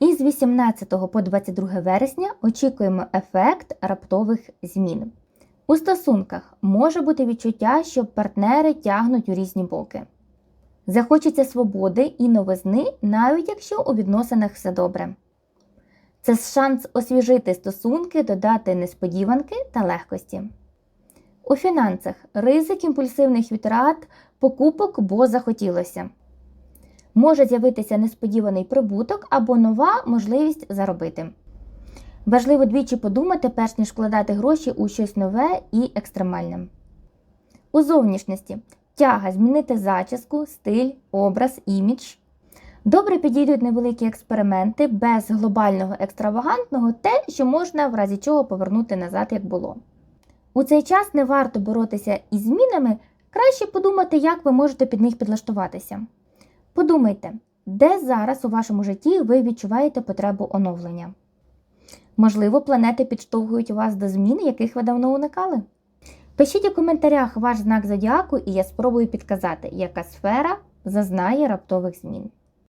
І з 18 по 22 вересня очікуємо ефект раптових змін. У стосунках може бути відчуття, що партнери тягнуть у різні боки. Захочеться свободи і новизни, навіть якщо у відносинах все добре. Це шанс освіжити стосунки, додати несподіванки та легкості. У фінансах ризик імпульсивних витрат, покупок, бо захотілося. Може з'явитися несподіваний прибуток або нова можливість заробити. Важливо двічі подумати, перш ніж вкладати гроші у щось нове і екстремальне. У зовнішності тяга змінити зачіску, стиль, образ, імідж. Добре підійдуть невеликі експерименти без глобального екстравагантного, те, що можна в разі чого повернути назад, як було. У цей час не варто боротися із змінами, краще подумати, як ви можете під них підлаштуватися. Подумайте, де зараз у вашому житті ви відчуваєте потребу оновлення. Можливо, планети підштовхують вас до змін, яких ви давно уникали. Пишіть у коментарях ваш знак зодіаку, і я спробую підказати, яка сфера зазнає раптових змін.